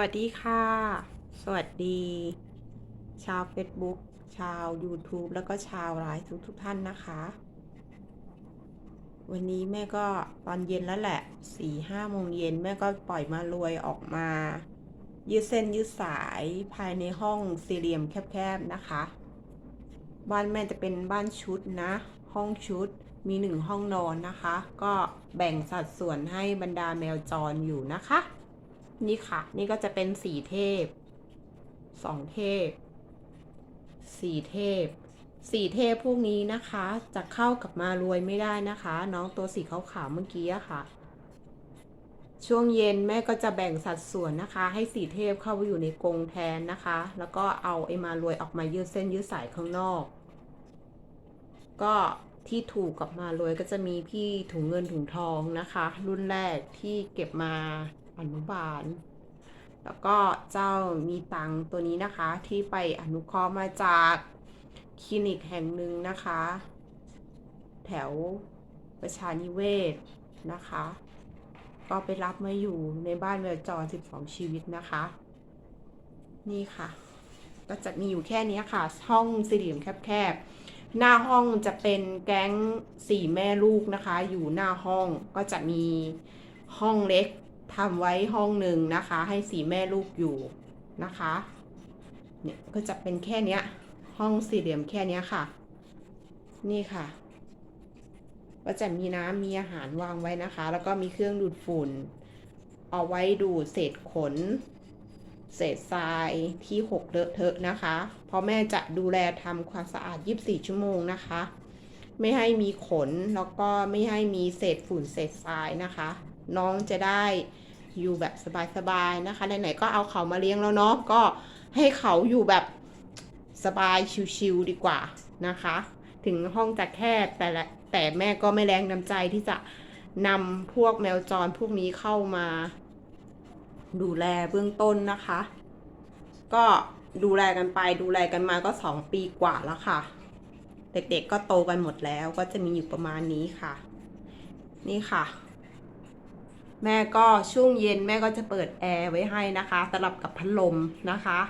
วัสดีค่ะ สวัสดี ชาว Facebook ชาว YouTube แล้วก็ชาวไลฟ์ทุกทุกท่านนะคะ วันนี้แม่ก็ตอนเย็นแล้วแหละสี่ห้าโมงเย็นแม่ก็ปล่อยมารวยออกมา ยืดเส้นยืดสายภายในห้องสี่เหลี่ยมแคบๆนะคะ บ้านแม่จะเป็นบ้านชุดนะ ห้องชุดมีหนึ่งห้องนอนนะคะ ก็แบ่งสัดส่วนให้บรรดาแมวจรอยู่นะคะ นี่ค่ะ นี่ก็จะเป็นสีเทพสองเทพสี่เทพสี่เทพพวกนี้นะคะ จะเข้ากับมารวยไม่ได้นะคะ น้องตัวสีขาวๆเมื่อกี้อะค่ะ ช่วงเย็นแม่ก็จะแบ่งสัดส่วนนะคะ ให้สี่เทพเข้าไปอยู่ในกรงแทนนะคะ แล้วก็เอาไอ้มารวยออกมายืดเส้นยืดสายข้างนอก ก็ที่ถูกกับมารวยก็จะมีพี่ถุงเงินถุงทองนะคะ รุ่นแรกที่เก็บมา อนุบาล แล้วก็เจ้ามีตังค์ตัวนี้นะคะที่ไปอนุเคราะห์มาจากคลินิกแห่งหนึ่งนะคะ แถวประชานิเวศนะคะ ก็ไปรับมาอยู่ในบ้านแมวจร12 ชีวิตนะคะ นี่ค่ะ ก็จะมีอยู่แค่นี้ค่ะ ห้องสี่เหลี่ยมแคบๆ หน้าห้องจะเป็นแก๊งสี่แม่ลูกนะคะ อยู่หน้าห้องก็จะมีห้องเล็ก ทำไว้ห้องหนึ่งนะคะ ให้สี่แม่ลูกอยู่นะคะ เนี่ยก็จะเป็นแค่เนี้ย ห้องสี่เหลี่ยมแค่เนี้ยค่ะ นี่ค่ะ ก็จะมีน้ำมีอาหารวางไว้นะคะ แล้วก็มีเครื่องดูดฝุ่น เอาไว้ดูดเศษขน เศษทรายที่หกเลอะเทอะนะคะเพราะแม่จะดูแลทำความสะอาด 24 ชั่วโมงนะคะ ไม่ให้มีขนแล้วก็ไม่ให้มีเศษฝุ่นเศษทรายนะคะ น้องจะได้อยู่แบบสบายๆนะคะไหนๆก็เอาเขามาเลี้ยงแล้วเนาะก็ให้เขาอยู่แบบสบายชิวๆดีกว่านะคะ ถึงห้องจะแคบแต่ละแต่แม่ก็ไม่แรงน้ำใจที่จะนำพวกแมวจรพวกนี้เข้ามา ดูแลเบื้องต้นนะคะ ก็ดูแลกันไปดูแลกันมาก็สองปีกว่าแล้วค่ะ เด็กๆก็โตกันหมดแล้วก็จะมีอยู่ประมาณนี้ค่ะ นี่ค่ะ แม่ก็ช่วงเย็นแม่ก็จะเปิดแอร์ไว้ให้นะคะสลับกับพัดลมนะคะ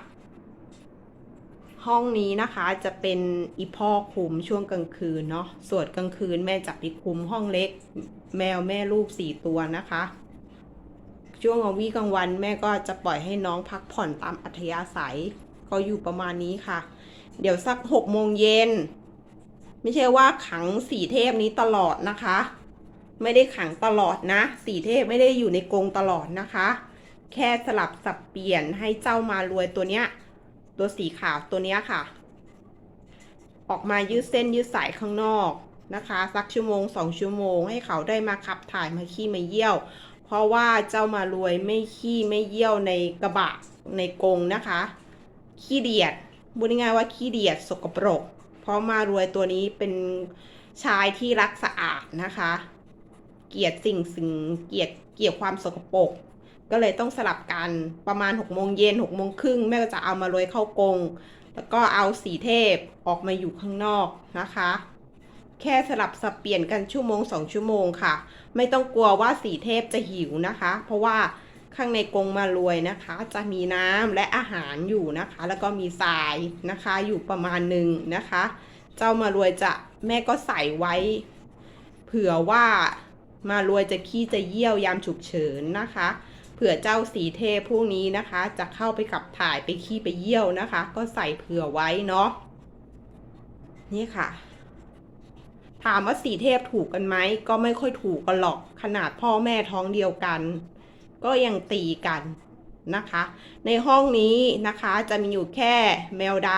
ห้องนี้นะคะจะเป็นอีพ่อคุมช่วงกลางคืนเนาะส่วนกลางคืนแม่จะไปคุมห้องเล็ก แมวแม่ลูกสี่ตัวนะคะ ช่วงเอาวีกลางวันแม่ก็จะปล่อยให้น้องพักผ่อนตามอัธยาศัย ก็อยู่ประมาณนี้ค่ะ เดี๋ยวสักหกโมงเย็นไม่ใช่ว่าขังสี่เทพนี้ตลอดนะคะ ไม่ได้ขังตลอดนะ สีเทพไม่ได้อยู่ในกรงตลอดนะคะ แค่สลับสับเปลี่ยนให้เจ้ามารวยตัวเนี้ย ตัวสีขาวตัวเนี้ยค่ะ ออกมายืดเส้นยืดสายข้างนอกนะคะ สักชั่วโมงสองชั่วโมงให้เขาได้มาขับถ่ายมาขี้มาเยี่ยว เพราะว่าเจ้ามารวยไม่ขี้ไม่เยี่ยวในกระบะในกรงนะคะ ขี้เดียดพูดง่ายว่าขี้เดียดสกปรก เพราะมารวยตัวนี้เป็นชายที่รักสะอาดนะคะ เกลียดสิ่งสิ่งเกลียดเกลียดความสกปรกก็เลยต้องสลับกันประมาณ6กโมงเย็นหกโมงครึ่งแม่ก็จะเอามารยเข้ากรงแล้วก็เอาสีเทพออกมาอยู่ข้างนอกนะคะ แค่สลับสับเปลี่ยนกันชั่วโมงสองชั่วโมงค่ะ ไม่ต้องกลัวว่าสีเทพจะหิวนะคะ เพราะว่าข้างในกรงมารวยนะคะ จะมีน้ำและอาหารอยู่นะคะ แล้วก็มีทรายนะคะอยู่ประมาณหนึ่งนะคะ เจ้ามารวยจะแม่ก็ใส่ไว้ เผื่อว่า มารวยจะขี้จะเยี่ยวยามฉุกเฉินนะคะ เผื่อเจ้าสีเทพพวกนี้นะคะ จะเข้าไปขับถ่ายไปขี้ไปเยี่ยวนะคะ ก็ใส่เผื่อไว้เนาะนี่ค่ะ ถามว่าสีเทพถูกกันไหมก็ไม่ค่อยถูกกันหรอกขนาดพ่อแม่ท้องเดียวกัน ก็ยังตีกันนะคะ ในห้องนี้นะคะจะมีอยู่แค่แมวด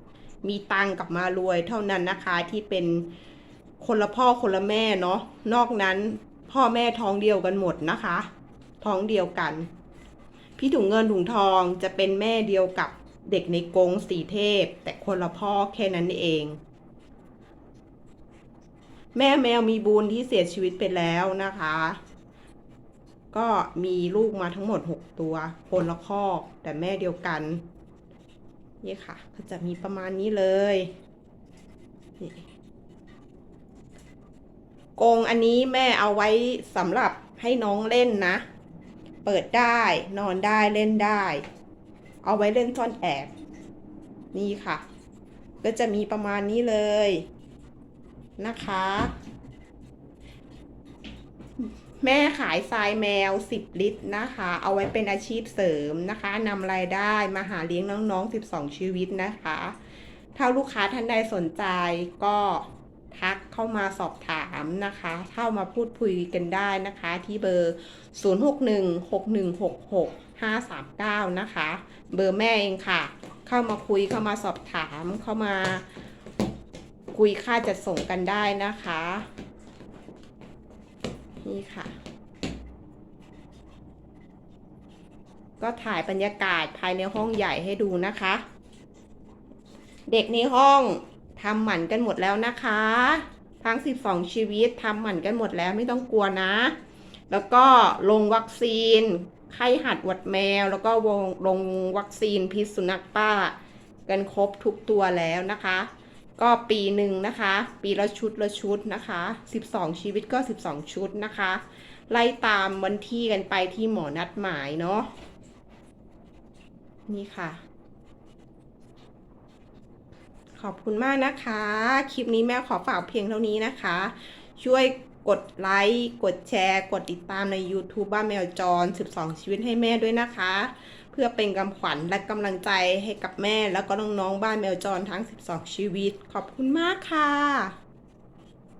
ำมีตังกับมารวยเท่านั้นนะคะที่เป็นคนละพ่อคนละแม่เนาะนอกนั้น พ่อแม่ท้องเดียวกันหมดนะคะ ท้องเดียวกัน พี่ถุงเงินถุงทองจะเป็นแม่เดียวกับเด็กในกรงสีเทพ แต่คนละพ่อแค่นั้นเอง แม่แมวมีบูนที่เสียชีวิตไปแล้วนะคะ ก็มีลูกมาทั้งหมด 6 ตัว คนละคอกแต่แม่เดียวกัน นี่ค่ะ ก็จะมีประมาณนี้เลยนี่ กงอันนี้แม่เอาไว้สำหรับให้น้องเล่นนะ เปิดได้นอนได้เล่นได้ เอาไว้เล่นซ่อนแอบ นี่ค่ะ ก็จะมีประมาณนี้เลย นะคะ แม่ขายทรายแมว 10 ลิตรนะคะ เอาไว้เป็นอาชีพเสริมนะคะนำรายได้มาหาเลี้ยงน้องๆ 12 ชีวิตนะคะ ถ้าลูกค้าท่านใดสนใจก็ เข้ามาสอบถามนะคะ เข้ามาพูดคุยกันได้นะคะ ที่เบอร์ 0616166539 นะคะ เบอร์แม่เองค่ะ เข้ามาคุยเข้ามาสอบถามเข้ามาคุยค่าจัดส่งกันได้นะคะ นี่ค่ะ ก็ถ่ายบรรยากาศภายในห้องใหญ่ให้ดูนะคะ เด็กในห้องทำหมันกันหมดแล้วนะคะ ทั้ง 12 ชีวิตทำหมันกันหมดแล้วไม่ต้องกลัวนะ แล้วก็ลงวัคซีน ไข้หัดหวัดแมว แล้วก็วงลงวัคซีนพิษสุนัขบ้า กันครบทุกตัวแล้วนะคะ ก็ปีหนึ่งนะคะ ปีละชุดละชุดนะคะ 12 ชีวิตก็ 12 ชุดนะคะ ไล่ตามวันที่กันไปที่หมอนัดหมายเนาะนี่ค่ะ ขอบคุณมากนะคะ คลิปนี้แม่ขอฝากเพียงเท่านี้นะคะ ช่วยกดไลค์ กดแชร์ กดติดตามใน YouTube บ้านแมวจร 12 ชีวิตให้แม่ด้วยนะคะ เพื่อเป็นกำขวัญและกำลังใจให้กับแม่แล้วก็น้องๆ บ้านแมวจรทั้ง 12 ชีวิต ขอบคุณมากค่ะ